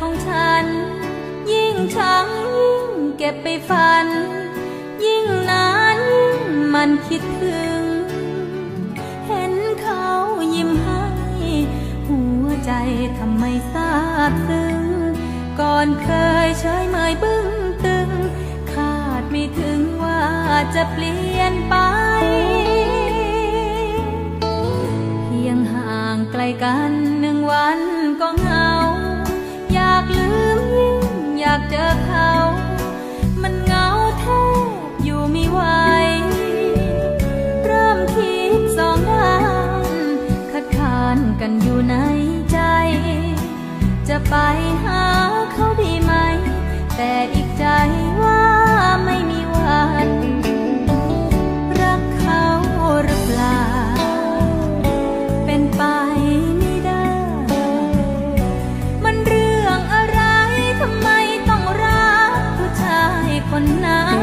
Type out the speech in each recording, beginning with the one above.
ของฉัน ยิ่งชังยิ่งเก็บไปฝัน ยิ่งนานยิ่งมันคิดถึง เห็นเขายิ้มให้ หัวใจทำไมซาบซึ้ง ก่อนเคยเฉยเมยบึ้งตึง คาดไม่ถึงว่าจะเปลี่ยนไปเพียงห่างไกลกันหนึ่งวันก็งาย ในใจ จะไปหาเขาดีไหม แต่อีกใจว่าไม่มีวัน รักเขาหรือเปล่า เป็นไปไม่ได้ มันเรื่องอะไรทำไมต้องรักผู้ชายคนนั้น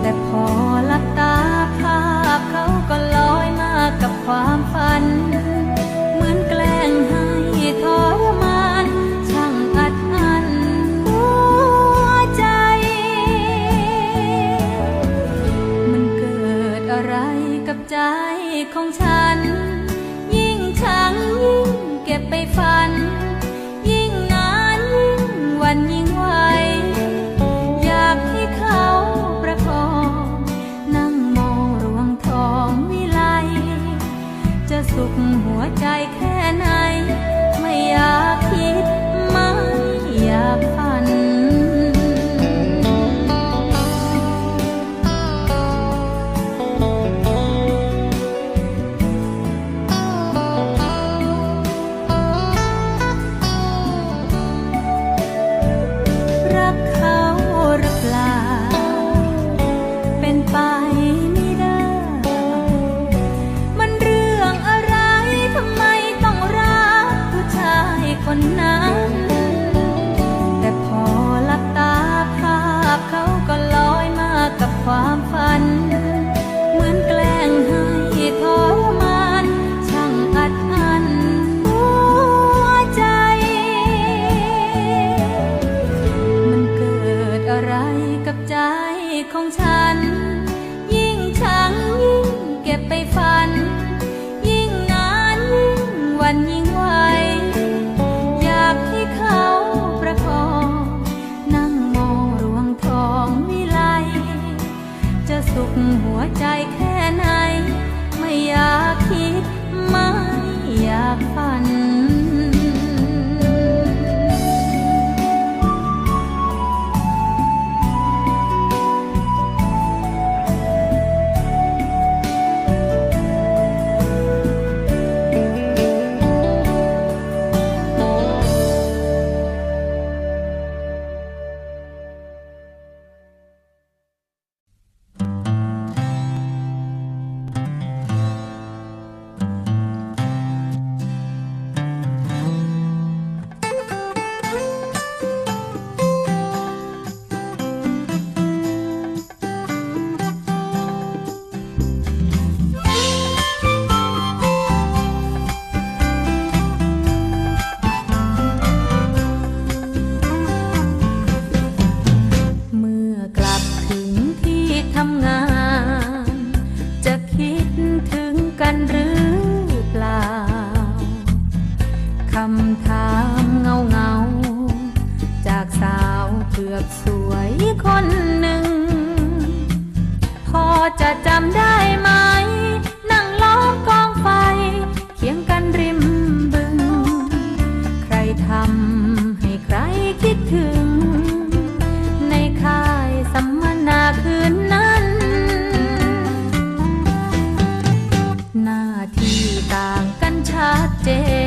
แต่พอหลับตาภาพเขาก็ลอยมากับความฝัน ของฉัน ยิ่งชังยิ่งเก็บไปฝันำถามเงาเงา จากสาวเกือบสวยคนหนึ่ง พอจะจำได้ไหม นั่งล้อมกองไฟ เคียงกันริมบึง ใครทำให้ใครคิดถึง ในค่ายสัมมนาคืนนั้น หน้าที่ต่างกันชัดเจน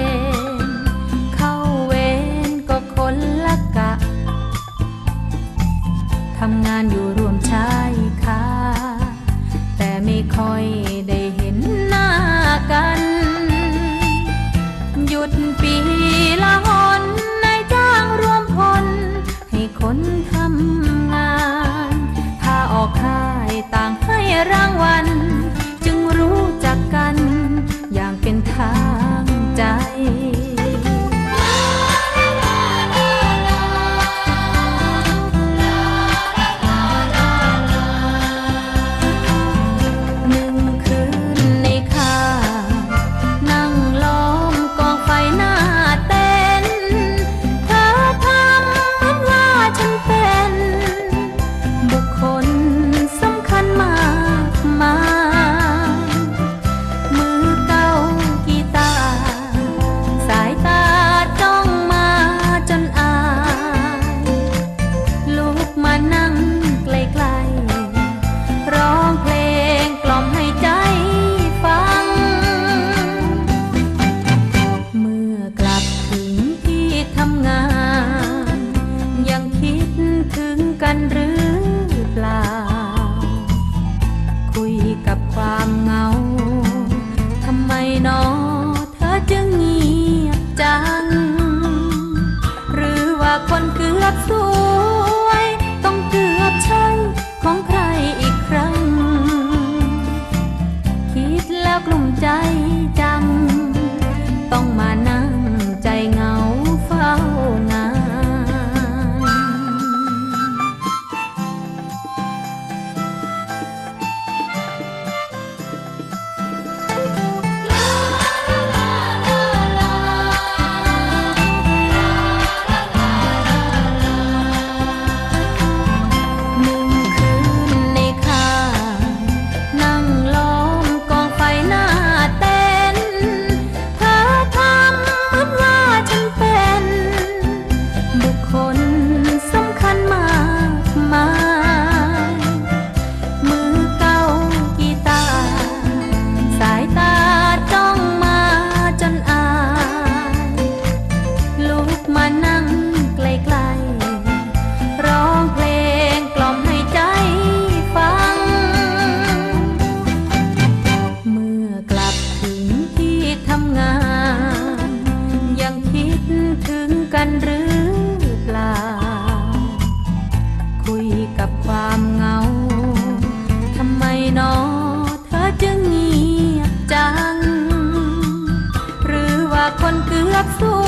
คนเ